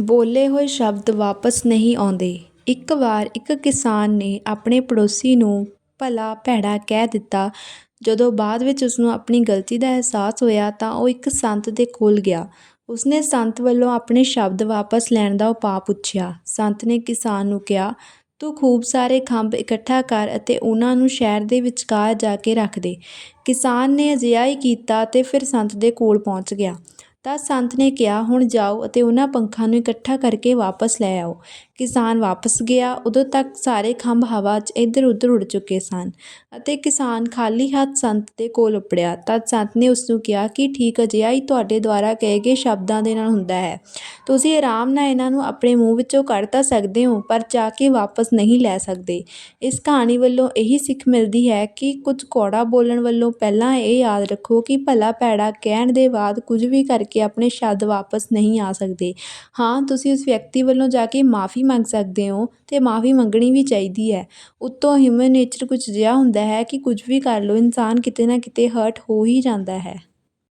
ਬੋਲੇ ਹੋਏ ਸ਼ਬਦ ਵਾਪਸ ਨਹੀਂ ਆਉਂਦੇ। ਇੱਕ ਵਾਰ ਇੱਕ ਕਿਸਾਨ ਨੇ ਆਪਣੇ ਪੜੋਸੀ ਨੂੰ ਭਲਾ ਭੈੜਾ ਕਹਿ ਦਿੱਤਾ। ਜਦੋਂ ਬਾਅਦ ਵਿੱਚ ਉਸਨੂੰ ਆਪਣੀ ਗਲਤੀ ਦਾ ਅਹਿਸਾਸ ਹੋਇਆ ਤਾਂ ਉਹ ਇੱਕ ਸੰਤ ਦੇ ਕੋਲ ਗਿਆ। ਉਸਨੇ ਸੰਤ ਵੱਲੋਂ ਆਪਣੇ ਸ਼ਬਦ ਵਾਪਸ ਲੈਣ ਦਾ ਉਪਾਅ ਪੁੱਛਿਆ। ਸੰਤ ਨੇ ਕਿਸਾਨ ਨੂੰ ਕਿਹਾ, ਤੂੰ ਖੂਬ ਸਾਰੇ ਖੰਭ ਇਕੱਠਾ ਕਰ ਅਤੇ ਉਹਨਾਂ ਨੂੰ ਸ਼ਹਿਰ ਦੇ ਵਿਚਕਾਰ ਜਾ ਕੇ ਰੱਖ ਦੇ। ਕਿਸਾਨ ਨੇ ਅਜਿਹਾ ਹੀ ਕੀਤਾ ਅਤੇ ਫਿਰ ਸੰਤ ਦੇ ਕੋਲ ਪਹੁੰਚ ਗਿਆ। ਤਾਂ ਸੰਤ ਨੇ ਕਿਹਾ, ਹੁਣ ਜਾਓ ਅਤੇ ਉਹਨਾਂ ਪੰਖਾਂ ਨੂੰ ਇਕੱਠਾ ਕਰਕੇ ਵਾਪਸ ਲੈ ਆਓ। ਕਿਸਾਨ ਵਾਪਸ ਗਿਆ। ਉਦੋਂ ਤੱਕ ਸਾਰੇ ਖੰਭ ਹਵਾ 'ਚ ਇੱਧਰ ਉੱਧਰ ਉੱਡ ਚੁੱਕੇ ਸਨ ਅਤੇ ਕਿਸਾਨ ਖਾਲੀ ਹੱਥ ਸੰਤ ਦੇ ਕੋਲ ਉਪੜਿਆ। ਤਦ ਸੰਤ ਨੇ ਉਸ ਨੂੰ ਕਿਹਾ ਕਿ ਠੀਕ ਅਜਿਹਾ ਹੀ ਤੁਹਾਡੇ ਦੁਆਰਾ ਕਹੇ ਗਏ ਸ਼ਬਦਾਂ ਦੇ ਨਾਲ ਹੁੰਦਾ ਹੈ। ਤੁਸੀਂ ਆਰਾਮ ਨਾਲ ਇਹਨਾਂ ਨੂੰ ਆਪਣੇ ਮੂੰਹ ਵਿੱਚੋਂ ਕੱਢ ਤਾਂ ਸਕਦੇ ਹੋ, ਪਰ ਜਾ ਕੇ ਵਾਪਸ ਨਹੀਂ ਲੈ ਸਕਦੇ। ਇਸ ਕਹਾਣੀ ਵੱਲੋਂ ਇਹੀ ਸਿੱਖ ਮਿਲਦੀ ਹੈ ਕਿ ਕੁਝ ਕੌੜਾ ਬੋਲਣ ਵੱਲੋਂ ਪਹਿਲਾਂ ਇਹ ਯਾਦ ਰੱਖੋ ਕਿ ਭਲਾ ਭੈੜਾ ਕਹਿਣ ਦੇ ਬਾਅਦ ਕੁਝ ਵੀ ਕਰਕੇ ਆਪਣੇ ਸ਼ਬਦ ਵਾਪਸ ਨਹੀਂ ਆ ਸਕਦੇ। ਹਾਂ, ਤੁਸੀਂ ਉਸ ਵਿਅਕਤੀ ਵੱਲੋਂ ਜਾ ਕੇ ਮਾਫ਼ੀ ਮੰਗ ਸਕਦੇ ਹੋ ਅਤੇ ਮਾਫ਼ੀ ਮੰਗਣੀ ਵੀ ਚਾਹੀਦੀ ਹੈ। ਉੱਤੋਂ ਹਿਊਮਨ ਨੇਚਰ ਕੁਝ ਜਿਹਾ ਹੁੰਦਾ ਹੈ ਕਿ ਕੁਝ ਵੀ ਕਰ ਲਓ, ਇਨਸਾਨ ਕਿਤੇ ਨਾ ਕਿਤੇ ਹਰਟ ਹੋ ਹੀ ਜਾਂਦਾ ਹੈ।